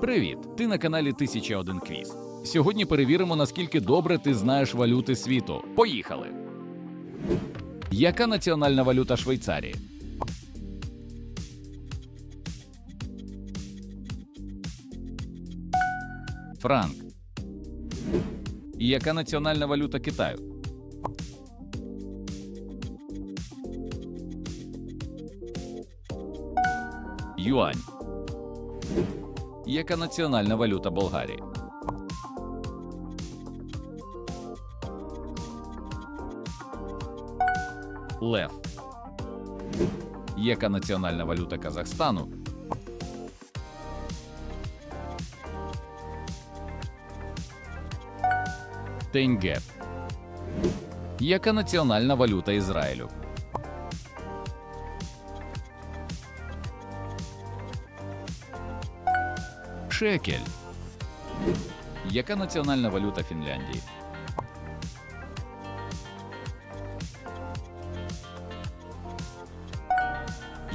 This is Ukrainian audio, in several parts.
Привіт! Ти на каналі 1001 Квіз. Сьогодні перевіримо, наскільки добре ти знаєш валюти світу. Поїхали! Яка національна валюта Швейцарії? Франк. Яка національна валюта Китаю? Юань. Яка національна валюта Болгарії? Лев. Яка національна валюта Казахстану? Тенге. Яка національна валюта Ізраїлю? Шекель. Яка національна валюта Фінляндії?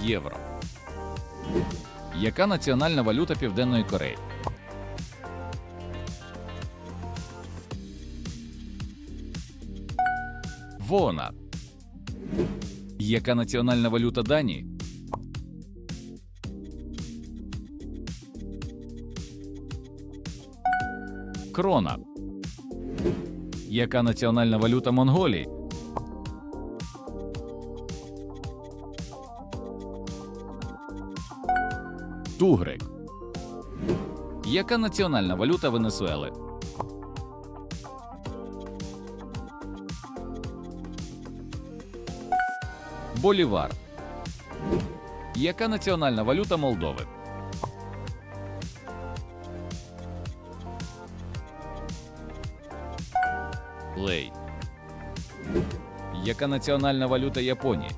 Євро. Яка національна валюта Південної Кореї? Вона. Яка національна валюта Данії? Крона. Яка національна валюта Монголії? Тугрик. Яка національна валюта Венесуели? Болівар. Яка національна валюта Молдови? Лей. Яка національна валюта Японії?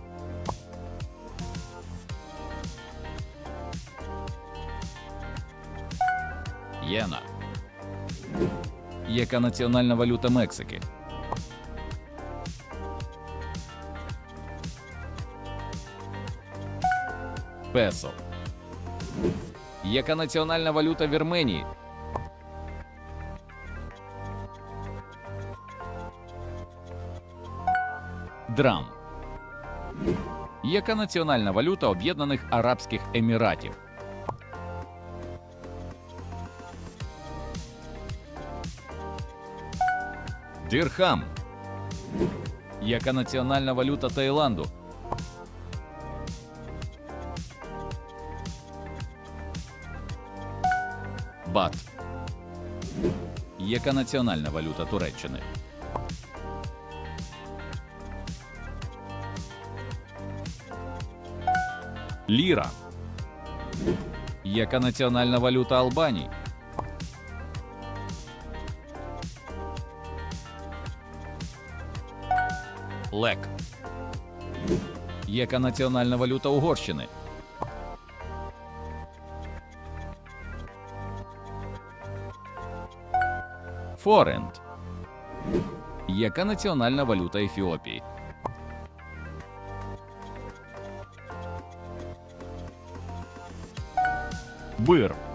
Єна. Яка національна валюта Мексики? Песо. Яка національна валюта Вірменії? Драм. Яка національна валюта Об'єднаних Арабських Еміратів? Дирхам. Яка національна валюта Таїланду? Бат. Яка національна валюта Туреччини? Ліра. Яка національна валюта Албанії? Лек. Яка національна валюта Угорщини? Форенд. Яка національна валюта Ефіопії? Бир.